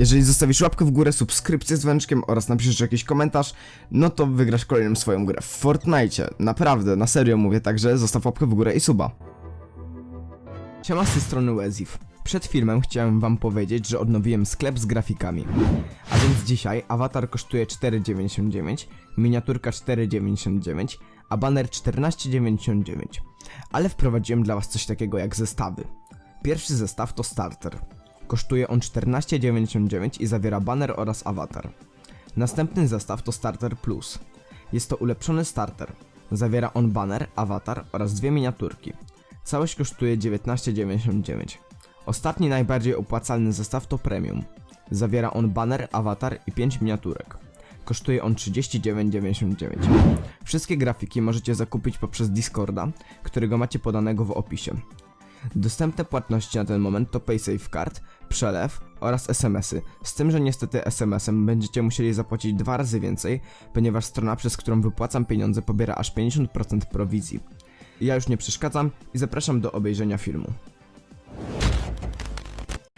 Jeżeli zostawisz łapkę w górę, subskrypcję z dzwoneczkiem oraz napiszesz jakiś komentarz, no to wygrasz kolejną swoją grę w Fortnite. Naprawdę, na serio mówię, także zostaw łapkę w górę i suba. Siema z tej strony Wezif. Przed filmem chciałem wam powiedzieć, że odnowiłem sklep z grafikami. A więc dzisiaj awatar kosztuje 4,99, miniaturka 4,99, a banner 14,99. Ale wprowadziłem dla was coś takiego jak zestawy. Pierwszy zestaw to starter. Kosztuje on 14,99 i zawiera banner oraz awatar. Następny zestaw to starter plus. Jest to ulepszony starter. Zawiera on banner, awatar oraz dwie miniaturki. Całość kosztuje 19,99. Ostatni najbardziej opłacalny zestaw to premium. Zawiera on banner, awatar i 5 miniaturek. Kosztuje on 39,99. Wszystkie grafiki możecie zakupić poprzez Discorda, którego macie podanego w opisie. Dostępne płatności na ten moment to PaySafeCard, przelew oraz SMS-y, z tym, że niestety SMS-em będziecie musieli zapłacić dwa razy więcej, ponieważ strona, przez którą wypłacam pieniądze pobiera aż 50% prowizji. Ja już nie przeszkadzam i zapraszam do obejrzenia filmu.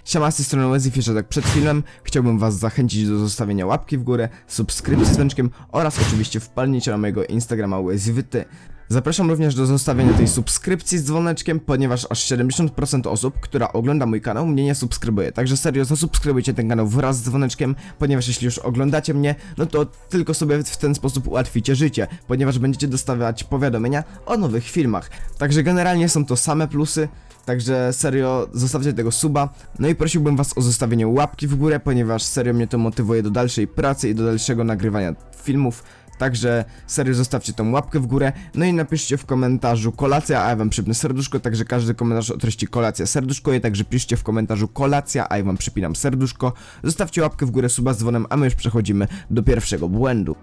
Siema, z tej strony Wezif, jeszcze tak przed filmem chciałbym was zachęcić do zostawienia łapki w górę, subskrypcji z dzwoneczkiem oraz oczywiście wpadnijcie na mojego Instagrama Wezivyty. Zapraszam również do zostawienia tej subskrypcji z dzwoneczkiem, ponieważ aż 70% osób, która ogląda mój kanał, mnie nie subskrybuje. Także serio, zasubskrybujcie ten kanał wraz z dzwoneczkiem, ponieważ jeśli już oglądacie mnie, no to tylko sobie w ten sposób ułatwicie życie, ponieważ będziecie dostawać powiadomienia o nowych filmach. Także generalnie są to same plusy. Także serio, zostawcie tego suba. No i prosiłbym was o zostawienie łapki w górę, ponieważ serio mnie to motywuje do dalszej pracy i do dalszego nagrywania filmów. Także serio zostawcie tą łapkę w górę, no i napiszcie w komentarzu kolacja, a ja wam przypnę serduszko, także każdy komentarz o treści kolacja serduszko, i także piszcie w komentarzu kolacja, a ja wam przypinam serduszko. Zostawcie łapkę w górę, suba z dzwonem, a my już przechodzimy do pierwszego błędu.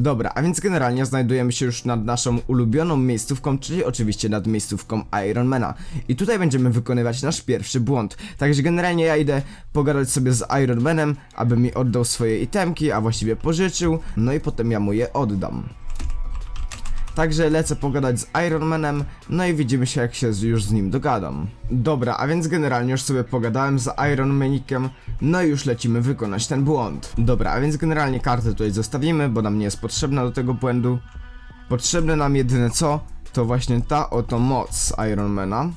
Dobra, a więc generalnie znajdujemy się już nad naszą ulubioną miejscówką, czyli oczywiście nad miejscówką Ironmana. I tutaj będziemy wykonywać nasz pierwszy błąd. Także generalnie ja idę pogadać sobie z Ironmanem, aby mi oddał swoje itemki, a właściwie pożyczył, no i potem ja mu je oddam. Także lecę pogadać z Ironmanem, no i widzimy się jak się już z nim dogadam. Dobra, a więc generalnie już sobie pogadałem z Ironmanikiem, no i już lecimy wykonać ten błąd. Dobra, a więc generalnie kartę tutaj zostawimy, bo nam nie jest potrzebna do tego błędu. Potrzebne nam jedyne co, to właśnie ta oto moc Ironmana.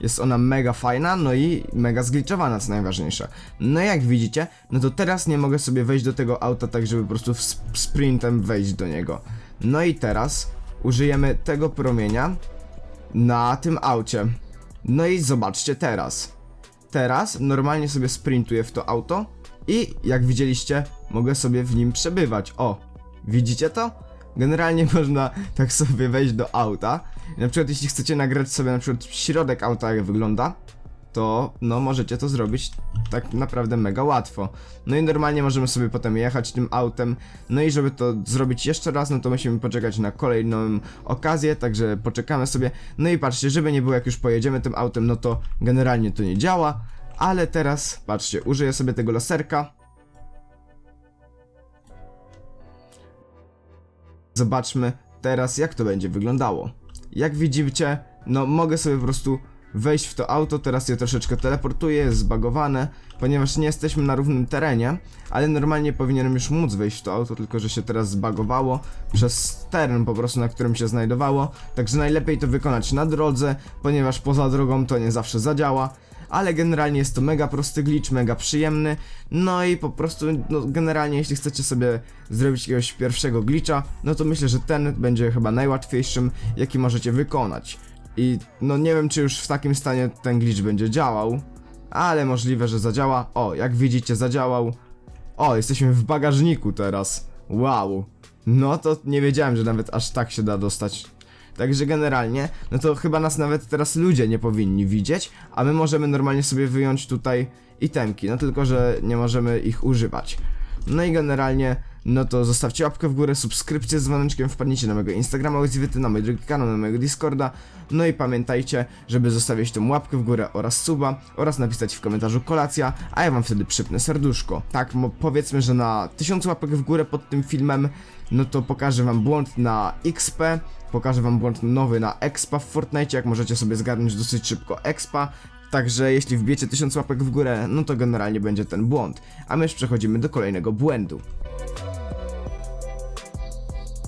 Jest ona mega fajna, no i mega zgliczowana, co najważniejsze. No jak widzicie, no to teraz nie mogę sobie wejść do tego auta tak, żeby po prostu sprintem wejść do niego. No i teraz użyjemy tego promienia na tym aucie. No i zobaczcie teraz. Teraz normalnie sobie sprintuję w to auto i jak widzieliście, mogę sobie w nim przebywać. O, widzicie to? Generalnie można tak sobie wejść do auta. Na przykład jeśli chcecie nagrać sobie na przykład środek auta jak wygląda, to no możecie to zrobić tak naprawdę mega łatwo. No i normalnie możemy sobie potem jechać tym autem. No i żeby to zrobić jeszcze raz, no to musimy poczekać na kolejną okazję, także poczekamy sobie. No i patrzcie, żeby nie było jak już pojedziemy tym autem, no to generalnie to nie działa. Ale teraz, patrzcie, użyję sobie tego laserka. Zobaczmy teraz jak to będzie wyglądało. Jak widzicie, no mogę sobie po prostu wejść w to auto, teraz je troszeczkę teleportuję, jest zbagowane, ponieważ nie jesteśmy na równym terenie, ale normalnie powinienem już móc wejść w to auto, tylko że się teraz zbagowało przez teren po prostu, na którym się znajdowało, także najlepiej to wykonać na drodze, ponieważ poza drogą to nie zawsze zadziała, ale generalnie jest to mega prosty glitch, mega przyjemny, no i po prostu, no generalnie jeśli chcecie sobie zrobić jakiegoś pierwszego glitcha, no to myślę, że ten będzie chyba najłatwiejszym, jaki możecie wykonać. I no nie wiem, czy już w takim stanie ten glitch będzie działał, ale możliwe, że zadziała. O, jak widzicie, zadziałał. O, jesteśmy w bagażniku teraz. Wow. No to nie wiedziałem, że nawet aż tak się da dostać. Także generalnie, no to chyba nas nawet teraz ludzie nie powinni widzieć, a my możemy normalnie sobie wyjąć tutaj itemki, no tylko, że nie możemy ich używać. No i generalnie, no to zostawcie łapkę w górę, subskrypcję z dzwoneczkiem, wpadnijcie na mojego Instagrama Łezwyty, na mój drugi kanał, na mojego Discorda, no i pamiętajcie, żeby zostawić tą łapkę w górę oraz suba, oraz napisać w komentarzu kolacja, a ja wam wtedy przypnę serduszko. Tak, powiedzmy, że na 1000 łapek w górę pod tym filmem, no to pokażę wam błąd na XP, pokażę wam błąd nowy na expa w Fortnite, jak możecie sobie zgarnąć dosyć szybko expa, Także jeśli wbijecie 1000 łapek w górę, no to generalnie będzie ten błąd. A my już przechodzimy do kolejnego błędu.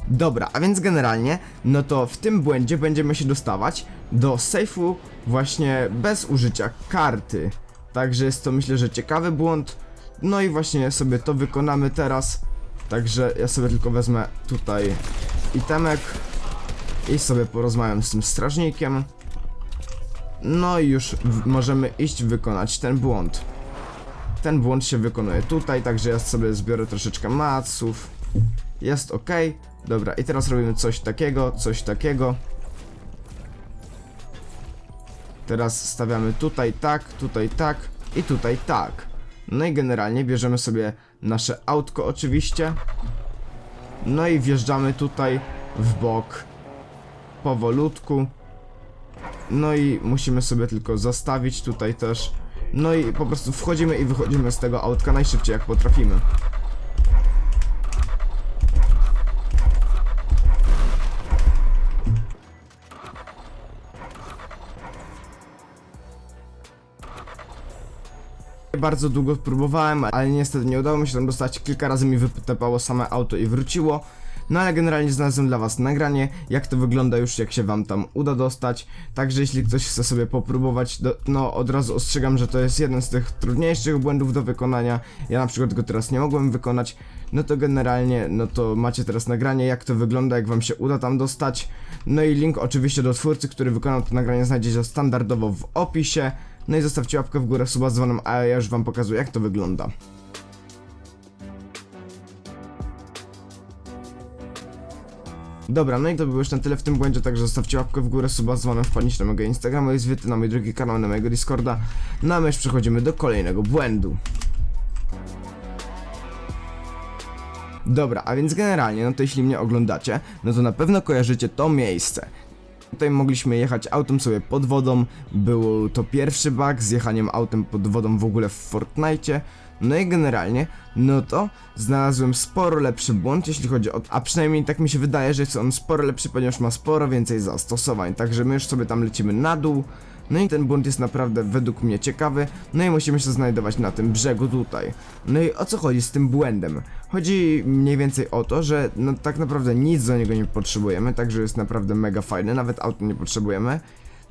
Dobra, a więc generalnie, no to w tym błędzie będziemy się dostawać do sejfu właśnie bez użycia karty. Także jest to myślę, że ciekawy błąd. No i właśnie sobie to wykonamy teraz. Także ja sobie tylko wezmę tutaj itemek i sobie porozmawiam z tym strażnikiem. No i już możemy iść wykonać ten błąd. Ten błąd się wykonuje tutaj, także ja sobie zbiorę troszeczkę maców. Jest ok. Dobra, i teraz robimy coś takiego, coś takiego. Teraz stawiamy tutaj tak, tutaj tak i tutaj tak. No i generalnie bierzemy sobie nasze autko oczywiście. No i wjeżdżamy tutaj w bok powolutku. No i musimy sobie tylko zastawić tutaj też. No i po prostu wchodzimy i wychodzimy z tego autka najszybciej jak potrafimy. Bardzo długo próbowałem, ale niestety nie udało mi się tam dostać. Kilka razy mi wytepało same auto i wróciło. No ale generalnie znalazłem dla was nagranie, jak to wygląda już jak się wam tam uda dostać. Także jeśli ktoś chce sobie popróbować, do, no od razu ostrzegam, że to jest jeden z tych trudniejszych błędów do wykonania. Ja na przykład go teraz nie mogłem wykonać. No to generalnie, no to macie teraz nagranie, jak to wygląda, jak wam się uda tam dostać. No i link oczywiście do twórcy, który wykonał to nagranie znajdziecie standardowo w opisie. No i zostawcie łapkę w górę, suba z dzwonem, a ja już wam pokazuję jak to wygląda. Dobra, no i to było już na tyle w tym błędzie, także zostawcie łapkę w górę, suba dzwonem, wpadnijcie na mojego Instagrama i zwyty na mój drugi kanał, na mojego Discorda. No a my już przechodzimy do kolejnego błędu. Dobra, a więc generalnie, no to jeśli mnie oglądacie, no to na pewno kojarzycie to miejsce. Tutaj mogliśmy jechać autem sobie pod wodą, był to pierwszy bug z jechaniem autem pod wodą w ogóle w Fortnite. No i generalnie, no to znalazłem sporo lepszy błąd, jeśli chodzi o... A przynajmniej tak mi się wydaje, że jest on sporo lepszy, ponieważ ma sporo więcej zastosowań. Także my już sobie tam lecimy na dół. No i ten błąd jest naprawdę według mnie ciekawy, no i musimy się znajdować na tym brzegu tutaj. No i o co chodzi z tym błędem? Chodzi mniej więcej o to, że no tak naprawdę nic do niego nie potrzebujemy, także jest naprawdę mega fajny, nawet auto nie potrzebujemy.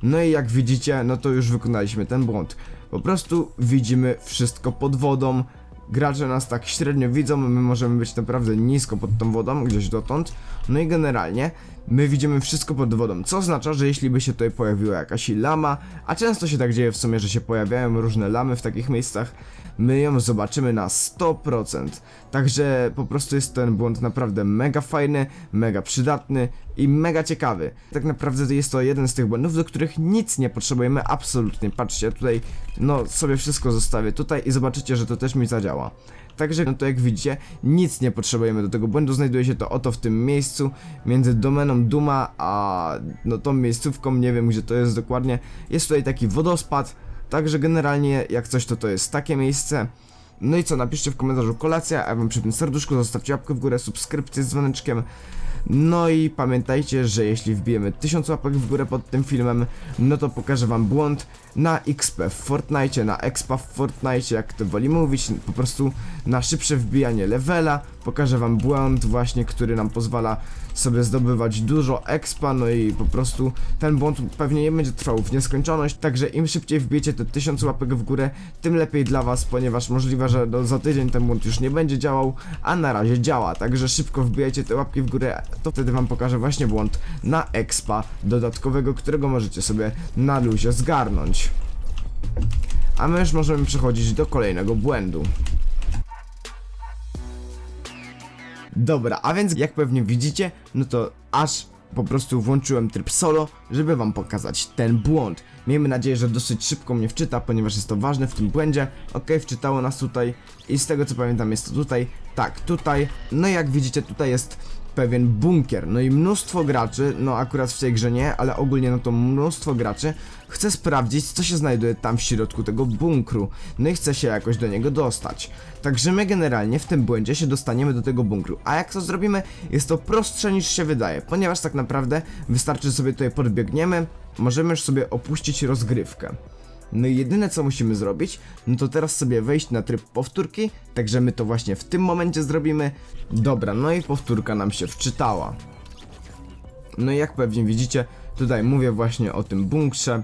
No i jak widzicie, no to już wykonaliśmy ten błąd. Po prostu widzimy wszystko pod wodą, gracze nas tak średnio widzą, my możemy być naprawdę nisko pod tą wodą, gdzieś dotąd. No i generalnie my widzimy wszystko pod wodą, co oznacza, że jeśli by się tutaj pojawiła jakaś lama, a często się tak dzieje w sumie, że się pojawiają różne lamy w takich miejscach, my ją zobaczymy na 100%. Także po prostu jest ten błąd naprawdę mega fajny, mega przydatny i mega ciekawy. Tak naprawdę jest to jeden z tych błędów, do których nic nie potrzebujemy absolutnie. Patrzcie, tutaj no sobie wszystko zostawię tutaj i zobaczycie, że to też mi zadziała. Także, no to jak widzicie, nic nie potrzebujemy do tego błędu, znajduje się to oto w tym miejscu, między domeną Duma a no tą miejscówką, nie wiem gdzie to jest dokładnie. Jest tutaj taki wodospad, także generalnie jak coś to to jest takie miejsce. No i co, napiszcie w komentarzu kolacja, a wam przy tym serduszku zostawcie łapkę w górę, subskrypcję z dzwoneczkiem. No i pamiętajcie, że jeśli wbijemy 1000 łapek w górę pod tym filmem, no to pokażę wam błąd na XP w Fortnite, na expa w Fortnite, jak to woli mówić, po prostu na szybsze wbijanie levela. Pokażę wam błąd właśnie, który nam pozwala sobie zdobywać dużo expa, no i po prostu ten błąd pewnie nie będzie trwał w nieskończoność, także im szybciej wbijecie te 1000 łapek w górę, tym lepiej dla was, ponieważ możliwe, że do, za tydzień ten błąd już nie będzie działał, a na razie działa, także szybko wbijajcie te łapki w górę, to wtedy wam pokażę właśnie błąd na expa dodatkowego, którego możecie sobie na luzie zgarnąć. A my już możemy przechodzić do kolejnego błędu. Dobra, a więc jak pewnie widzicie, no to aż po prostu włączyłem tryb solo, żeby wam pokazać ten błąd. Miejmy nadzieję, że dosyć szybko mnie wczyta, ponieważ jest to ważne w tym błędzie. Ok, wczytało nas tutaj i z tego co pamiętam jest to tutaj, tak, tutaj. No i jak widzicie tutaj jest pewien bunkier, no i mnóstwo graczy, no akurat w tej grze nie, ale ogólnie no to mnóstwo graczy chce sprawdzić co się znajduje tam w środku tego bunkru, no i chce się jakoś do niego dostać. Także my generalnie w tym błędzie się dostaniemy do tego bunkru, a jak to zrobimy jest to prostsze niż się wydaje, ponieważ tak naprawdę wystarczy sobie tutaj podbiegniemy, możemy już sobie opuścić rozgrywkę. No i jedyne co musimy zrobić, no to teraz sobie wejść na tryb powtórki, także my to właśnie w tym momencie zrobimy. Dobra, no i powtórka nam się wczytała. No i jak pewnie widzicie, tutaj mówię właśnie o tym bunkrze.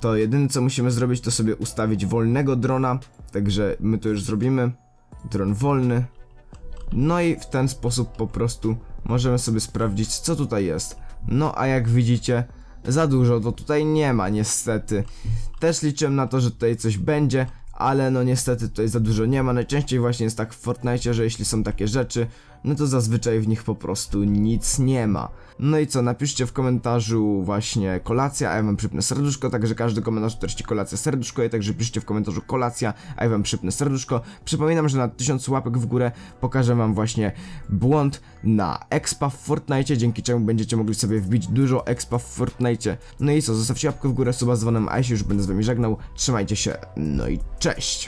To jedyne co musimy zrobić to sobie ustawić wolnego drona, także my to już zrobimy. Dron wolny. No i w ten sposób po prostu możemy sobie sprawdzić co tutaj jest. No a jak widzicie, za dużo to tutaj nie ma niestety. Też liczyłem na to, że tutaj coś będzie, ale no niestety tutaj za dużo nie ma. Najczęściej właśnie jest tak w Fortnite, że jeśli są takie rzeczy, no to zazwyczaj w nich po prostu nic nie ma. No i co, napiszcie w komentarzu właśnie kolacja, a ja wam przypnę serduszko, także każdy komentarz treści kolacja serduszko i także piszcie w komentarzu kolacja, a ja wam przypnę serduszko. Przypominam, że na 1000 łapek w górę pokażę wam właśnie błąd na expa w Fortnite, dzięki czemu będziecie mogli sobie wbić dużo expa w Fortnite. No i co, zostawcie łapkę w górę, suba z dzwonem, a ja się już będę z wami żegnał. Trzymajcie się, no i cześć!